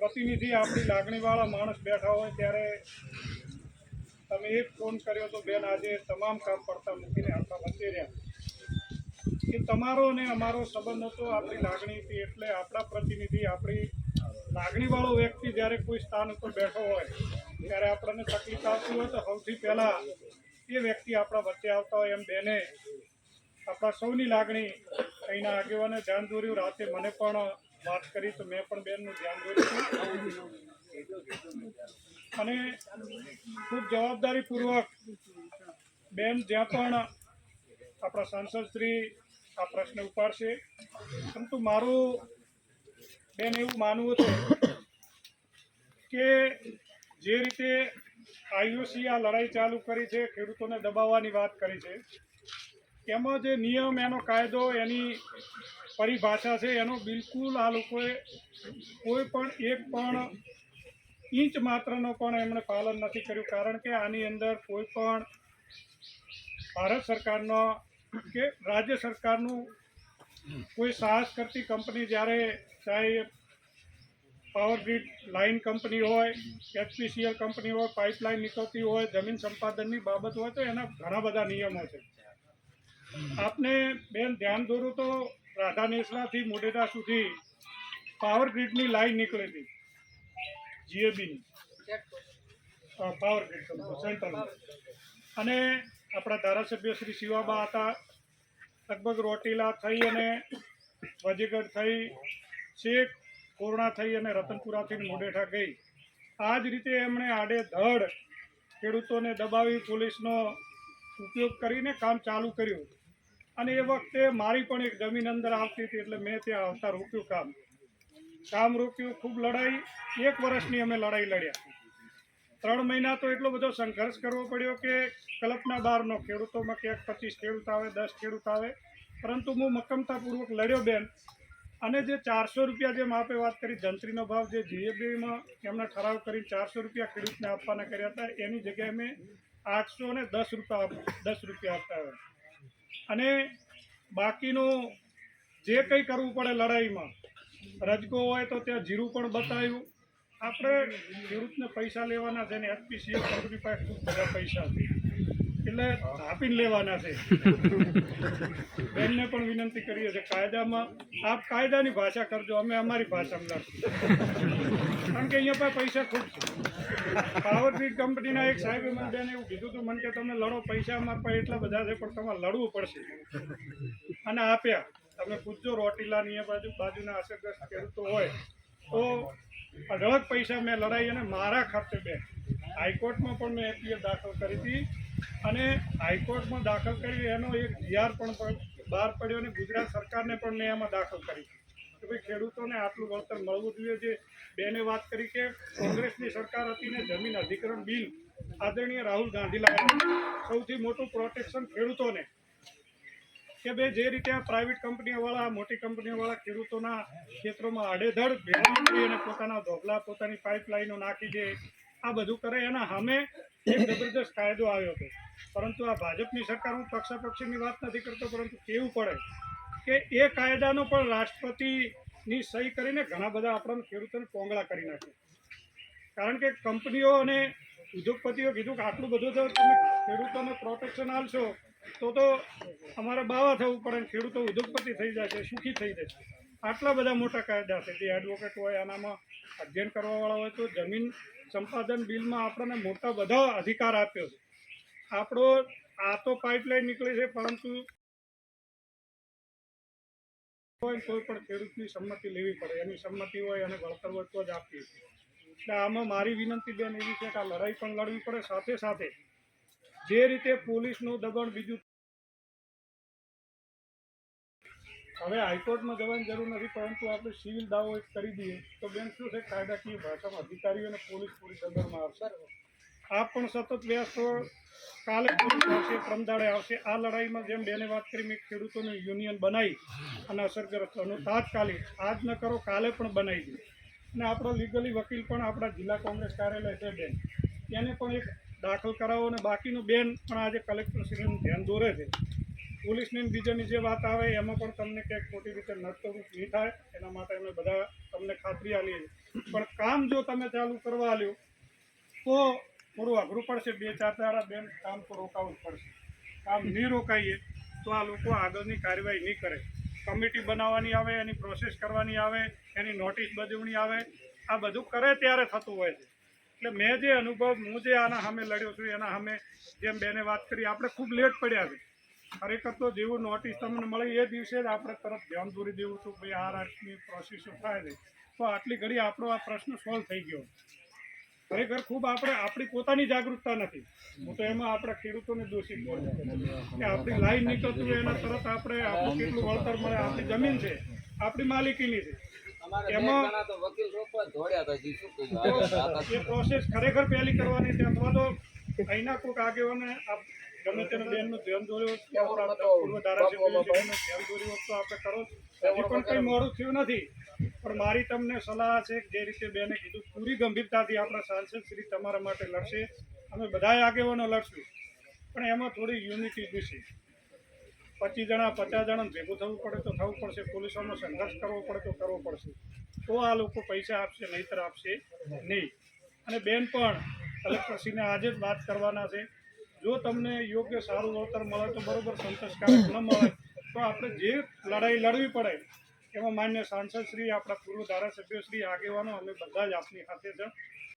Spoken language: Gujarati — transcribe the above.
પ્રતિનિધિ આપણી લાગણીવાળા માણસ બેઠા હોય ત્યારે તમે એક ફોન કર્યો તો બેન આજે તમામ કામ પડતા મૂકીને આપણા વચ્ચે રહ્યા. એ તમારો ને અમારો સંબંધ હતો, આપણી લાગણીથી એટલે આપણા પ્રતિનિધિ આપણી લાગણીવાળો વ્યક્તિ જ્યારે કોઈ સ્થાન ઉપર બેઠો હોય, ત્યારે આપણને તકલીફ આવતી હોય તો સૌથી પહેલાં એ વ્યક્તિ આપણા વચ્ચે આવતા હોય એમ બેને આપણા સૌની લાગણી અહીંના આગેવાને ધ્યાન દોર્યું. રાતે મને પણ વાત કરી તો મેં પણ બેનનું ધ્યાન દોર્યું. અને ખૂબ જવાબદારીપૂર્વક બેન જ્યાં પણ આપણા સાંસદ શ્રી આ પ્રશ્ન ઉપાડશે, પરંતુ મારું બેન એવું માનવું હતું કે જે રીતે આઈઓસી આ લડાઈ ચાલુ કરી છે, ખેડૂતોને દબાવવાની વાત કરી છે, એમાં જે નિયમ, એનો કાયદો, એની પરિભાષા છે, એનો બિલકુલ આ લોકોએ કોઈ પણ એક પણ ઇંચ માત્રનો પણ એમણે પાલન નથી કર્યું, કારણ કે આની અંદર કોઈ પણ ભારત સરકારનો કે રાજ્ય સરકારનું કોઈ સાહસ કરતી કંપની જ્યારે ચાહે પાવર ગ્રીડ લાઇન કંપની હોય, એચપીસીએલ કંપની હોય, પાઇપલાઇન નીકળતી હોય, જમીન સંપાદનની બાબત હોય, તો એના ઘણા બધા નિયમો છે. આપને બેન ધ્યાન દોરું તો રાધા નેસલાથી મોઢેરા સુધી પાવર ગ્રીડની લાઈન નીકળે હતી જીએબીની પાવર ગ્રીડ સેન્ટ્રલ અને આપણા ધારાસભ્ય શ્રી શિવાબા હતા. લગભગ રોટીલા થઈ અને વજીગઢ થઈ, શેખ કોરણા થઈ અને રતનપુરાથી મોઢેઠા ગઈ. આ જ રીતે એમણે આડેધડ ખેડૂતોને દબાવી, પોલીસનો ઉપયોગ કરીને કામ ચાલુ કર્યું. અને એ વખતે મારી પણ એક જમીન અંદર આવતી હતી એટલે મેં ત્યાં આવતા રોક્યું કામ. કામ રોક્યું, ખૂબ લડાઈ. એક વર્ષની અમે લડાઈ લડ્યા. ત્રણ મહિના તો એટલો બધો સંઘર્ષ કરવો પડ્યો કે કલ્પના બહારનો ખેડૂતોમાં ક્યાંક પચીસ ખેડૂત આવે, દસ ખેડૂત આવે. પરંતુ હું મક્કમતાપૂર્વક લડ્યો બેન. અને જે ચારસો રૂપિયા જેમ આપે વાત કરી, જંત્રીનો ભાવ જે જીએબીમાં એમના ઠરાવ કરી ચારસો રૂપિયા ખેડૂતને આપવાના કર્યા હતા, એની જગ્યાએ મેં આઠસો ને દસ રૂપિયા દસ રૂપિયા આપતા હોય અને બાકીનું જે કંઈ કરવું પડે લડાઈમાં, રજકો હોય તો ત્યાં જીરું પણ બતાવ્યું. આપણે ખેડૂતને પૈસા લેવાના છે ને એચપીસીએલ કંપની પાસે ખૂબ બધા પૈસા છે. એટલે આપીને લેવાના છે. બેનને પણ વિનંતી કરીએ છીએ કાયદામાં, આપ કાયદાની ભાષા કરજો, અમે અમારી ભાષા લડશું કારણ કે અહીંયા પાસે પૈસા ખૂબ છે. પાવર ગ્રીડ કંપનીના એક સાહેબે મને એવું કીધું હતું મને કે તમે લડો, પૈસા પાસે એટલા બધા છે, પણ તમારે લડવું પડશે. અને આપ્યા. તમે પૂછજો રોટીલાની એ બાજુ, બાજુના અસરગ્રસ્ત ખેડૂતો હોય, તો અઢળક પૈસા મેં લડાઈ અને મારા ખર્ચે બે. હાઈકોર્ટમાં પણ મેં એપીએફ દાખલ કરી હતી અને હાઈકોર્ટમાં દાખલ કરી એનો એક જીઆર પણ બહાર પડ્યો અને ગુજરાત સરકારને પણ મેં એમાં દાખલ કરી. ભાઈ ખેડૂતોને આટલું વળતર મળવું જોઈએ જે બેને વાત કરી કે કોંગ્રેસની સરકાર હતી ને જમીન અધિકરણ બિલ આદરણીય રાહુલ ગાંધી સૌથી મોટું પ્રોટેક્શન ખેડૂતોને કે ભાઈ જે રીતે આ પ્રાઇવેટ કંપનીઓવાળા મોટી કંપનીઓવાળા ખેડૂતોના ક્ષેત્રોમાં આડેધડ ભેગા કરી અને પોતાના ધોબલા પોતાની પાઇપલાઇનો નાખી દે આ બધું કરે, એના સામે એક જબરદસ્ત કાયદો આવ્યો હતો. પરંતુ આ ભાજપની સરકાર, હું પક્ષાપક્ષીની વાત નથી કરતો, પરંતુ કેવું પડે? કે એ કાયદાનો પણ રાષ્ટ્રપતિની સહી કરીને ઘણા બધા આપણા ખેડૂતોને પોંગળા કરી નાખે કારણ કે કંપનીઓ અને ઉદ્યોગપતિઓ કીધું કે આટલું બધું તો તમે ખેડૂતોને પ્રોટેક્શન આપશો તો તો અમારે બાવા થવું પડે ખેડૂતો ઉદ્યોગપતિ થઈ જશે, સુખી થઈ જશે. આટલા બધા મોટા કાયદા છે. જે એડવોકેટ હોય આનામાં અધ્યયન કરવાવાળા હોય તો જમીન સંપાદન બિલમાં આપણને મોટા બધા અધિકાર આપ્યો છે. આપણો આ તો પાઇપલાઇન નીકળી છે, પરંતુ હોય, કોઈ પણ ખેડૂતની સંમતિ લેવી પડે, એની સંમતિ હોય અને વળતર હોય તો જ આપીએ એટલે આમાં મારી વિનંતી બેન એવી છે કે આ લડાઈ પણ લડવી પડે, સાથે સાથે જે રીતે પોલીસનું દબાણ બીજું હવે હાઈકોર્ટમાં જવાની જરૂર નથી, પરંતુ આપણે સિવિલ દાવો કરી દઈએ. તો બેન શું છે? કાયદાકીય ભાષામાં અધિકારીઓ અને પોલીસ પૂરી દબાણમાં આવશે. આ પણ સતત વ્યસ્ત કાલે આવશે, પ્રમદાડે આવશે. આ લડાઈમાં જેમ બેને વાત કરી, મેં ખેડૂતોનું યુનિયન બનાવી અને અસરગ્રસ્ત અને તાત્કાલિક આજ ન કરો, કાલે પણ બનાવી દે અને આપણો લીગલી વકીલ પણ આપણા જિલ્લા કોંગ્રેસ કાર્યાલય છે, બેન. એને પણ એક દાખલ કરાવો અને બાકીનું બેન પણ આજે કલેક્ટરશ્રીનું ધ્યાન દોરે છે. પોલીસની બીજાની જે વાત આવે, એમાં પણ તમને ક્યાંક ખોટી રીતે નડતરૂપ નહીં થાય. એના માટે અમે બધા તમને ખાતરી આલી પણ કામ જો તમે ચાલુ કરવા લ્યો તો થોડું અઘરું પડશે. બે, ચાર દાડા બેન કામ તો રોકાવું જ પડશે. કામ નહીં રોકાઈએ તો આ લોકો આગળની કાર્યવાહી નહીં કરે. કમિટી બનાવવાની આવે, એની પ્રોસેસ કરવાની આવે, એની નોટિસ બજવણી આવે. આ બધું કરે ત્યારે થતું હોય છે. એટલે મેં જે અનુભવ, હું જે આના સામે લડ્યો છું, એના સામે જેમ બેને વાત કરી, આપણે ખૂબ લેટ પડ્યા છે. ખરેખર તો જેવું નોટિસ તમને મળે એ દિવસે જ આપણે તરત ધ્યાન દોરી દેવું છું ભાઈ આ રાતની પ્રોસેસો થાય છે. તો આટલી ઘડી આપણો આ પ્રશ્ન સોલ્વ થઈ ગયો. ખરેખર ખૂબ આપણે આપણી પોતાની જાગૃતતા નથી. હું તો એમાં આપણા ખેડૂતોને દોષિત કે આપણી લાઈન નીકળતું હોય એના તરત આપણે આપણું કેટલું વળતર મળે આપણી જમીન છે આપણી માલિકીની છે. એમાં- એ પ્રોસેસ ખરેખર પહેલી કરવાની છે. અથવા તો અહીંના કોઈક આગેવાને ગમે તેને બેનનું ધ્યાન દોર્યું પૂર્વ ધ્યાન દોર્યું તો આપણે કરો હજી પણ કંઈ મોડું થયું નથી. પણ મારી તમને સલાહ છે જે રીતે બેને કીધું, પૂરી ગંભીરતાથી આપણા સાંસદ શ્રી તમારા માટે લડશે. અમે બધાય આગેવાનો લડશું. પણ એમાં થોડી યુનિટી જોઈશે. પચીસ જણા, પચાસ જણા ભેગું થવું પડે તો થવું પડશે. પોલીસોનો સંઘર્ષ કરવો પડે તો કરવો પડશે. તો આ લોકો પૈસા આપશે, નહીતર આપશે નહીં. અને બેન પણ કલેક્ટરશ્રીને આજે જ વાત કરવાના છે. જો તમને યોગ્ય સારું વળતર મળે તો બરોબર સંતોષકારક ન મળે, તો આપણે જે લડાઈ લડવી પડે એમાં માન્ય સાંસદ શ્રી આપણા પૂર્વ ધારાસભ્યશ્રી આગેવાનો અમે બધા જ આપની સાથે છે